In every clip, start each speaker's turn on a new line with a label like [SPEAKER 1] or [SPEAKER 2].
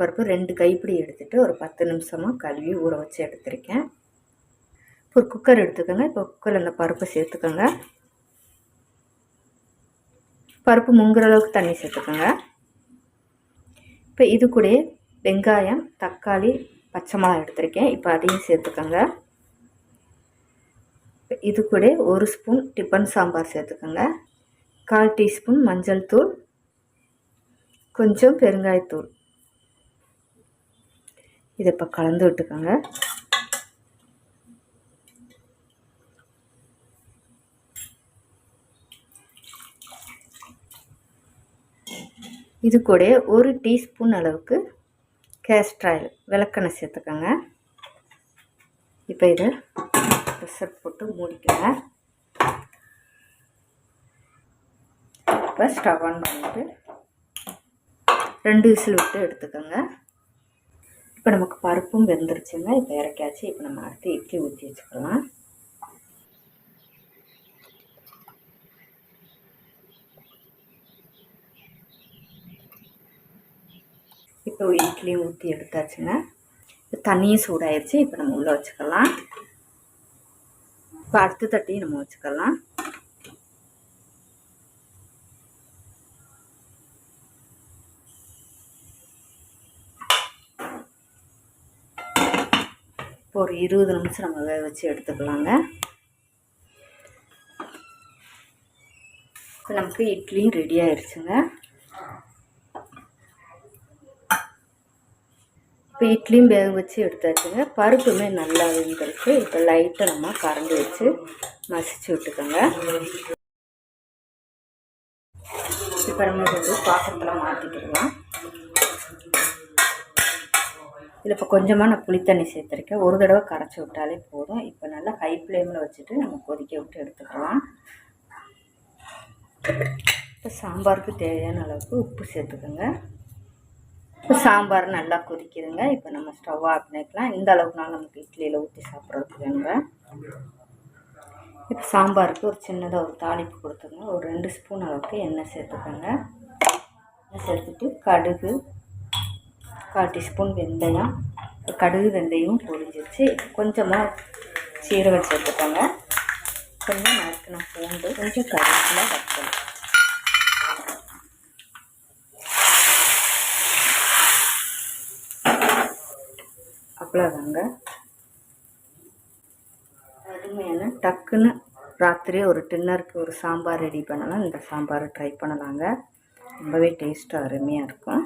[SPEAKER 1] பருப்பு ரெண்டு கைப்பிடி எடுத்துகிட்டு ஒரு பத்து நிமிஷமாக கழுவி ஊற வச்சு எடுத்திருக்கேன். இப்போ ஒரு குக்கர் எடுத்துக்கோங்க. இப்போ குக்கரில் அந்த பருப்பை சேர்த்துக்கோங்க. பருப்பு முங்குற அளவுக்கு தண்ணி சேர்த்துக்கோங்க. இப்போ இது கூட வெங்காயம் தக்காளி பச்சை மிளகா எடுத்திருக்கேன். இப்போ அதையும் சேர்த்துக்கோங்க. இது கூட ஒரு ஸ்பூன் டிஃபன் சாம்பார் சேர்த்துக்கோங்க. கால் டீஸ்பூன் மஞ்சள் தூள் கொஞ்சம் பெருங்காயத்தூள். இதை இப்போ கலந்து விட்டுக்கோங்க. இது கூட ஒரு டீஸ்பூன் அளவுக்கு கேஸ்டர் ஆயில் விளக்கெண்ணெய் சேர்த்துக்கோங்க. இப்போ இதை ப்ரெஷர் போட்டு மூடிக்கோங்க. இப்போ ஸ்டவ் ஆன் பண்ணிட்டு ரெண்டு விசில் விட்டு எடுத்துக்கோங்க. இப்போ நமக்கு பருப்பும் வெந்துருச்சுங்க. இப்போ இறக்காச்சு இப்போ நம்ம அடுத்து இட்லி ஊற்றி வச்சுக்கலாம். இப்போ இட்லியும் ஊற்றி எடுத்தாச்சுங்க. இப்போ தண்ணியும் சூடாயிருச்சு. இப்போ நம்ம உள்ளே வச்சுக்கலாம். இப்போ அடுத்த தட்டியும் நம்ம வச்சுக்கலாம். இப்போ ஒரு இருபது நிமிஷம் நம்ம வேக வச்சு எடுத்துக்கலாங்க. இப்போ நமக்கு இட்லியும் ரெடி ஆயிடுச்சுங்க இப்போ இட்லியும் வேக வச்சு எடுத்தாச்சுங்க. பருப்புமே நல்லா வெந்திருக்கு. இப்போ லைட்டாக நம்ம கரண்டி வச்சு மசிச்சு விட்டுக்கோங்க. இப்போ நம்ம வந்து பாத்திரத்தில் மாற்றிக்கிடலாம் இதில் இப்போ கொஞ்சமாக நான் புளித்தண்ணி சேர்த்துருக்கேன். ஒரு தடவை கரைச்சி விட்டாலே போதும். இப்போ நல்லா ஹை ஃப்ளேமில் வச்சுட்டு நம்ம கொதிக்க விட்டு எடுத்துக்கலாம். இப்போ சாம்பாருக்கு தேவையான அளவுக்கு உப்பு சேர்த்துக்கோங்க. இப்போ சாம்பார் நல்லா கொதிக்குதுங்க. இப்போ நம்ம ஸ்டவ் ஆஃப் பண்ணிக்கலாம் இந்த அளவுக்குனாலும் நமக்கு இட்லியில் ஊற்றி சாப்பிட்றதுக்கு வேணுங்க. இப்போ சாம்பாருக்கு ஒரு சின்னதாக ஒரு தாளிப்பு கொடுத்துருங்க. ஒரு ரெண்டு ஸ்பூன் அளவுக்கு எண்ணெய் சேர்த்துக்கோங்க. எண்ணெய் சேர்த்துட்டு கடுகு கால் டீஸ்பூன் வெந்தயம் கடுகு வெந்தயம் பொரிஞ்சிருச்சு. கொஞ்சமாக சீரகம் சேர்த்துக்கோங்க. கொஞ்சம் நறுக்கின பூண்டு. கொஞ்சம் கருவேப்பிலை வைக்கணும் அவ்வளோதாங்க அருமையான டக்குன்னு ராத்திரி ஒரு டின்னருக்கு ஒரு சாம்பார் ரெடி பண்ணலாம். இந்த சாம்பாரை ட்ரை பண்ணலாங்க. ரொம்பவே டேஸ்ட்டாக அருமையாக இருக்கும்.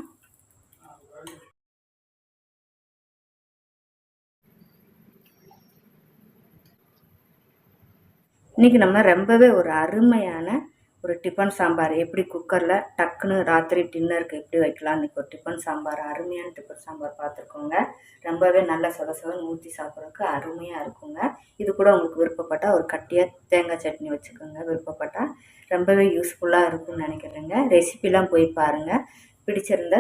[SPEAKER 1] இன்றைக்கி நம்ம ரொம்பவே ஒரு அருமையான ஒரு டிஃபன் சாம்பார். எப்படி குக்கரில் டக்குன்னு ராத்திரி டின்னருக்கு எப்படி வைக்கலாம்? இன்றைக்கி ஒரு டிஃபன் சாம்பார் அருமையான டிஃபன் சாம்பார் பார்த்துருக்கோங்க. ரொம்பவே நல்ல சொத சொதன்னு ஊற்றி சாப்பிட்றதுக்கு அருமையாக இருக்குங்க. இது கூட உங்களுக்கு விருப்பப்பட்டால் ஒரு கட்டியாக தேங்காய் சட்னி வச்சுக்கோங்க. விருப்பப்பட்டால் ரொம்பவே யூஸ்ஃபுல்லாக இருக்கும்னு நினைக்கிறேங்க. ரெசிபிலாம் போய் பாருங்கள் பிடிச்சிருந்த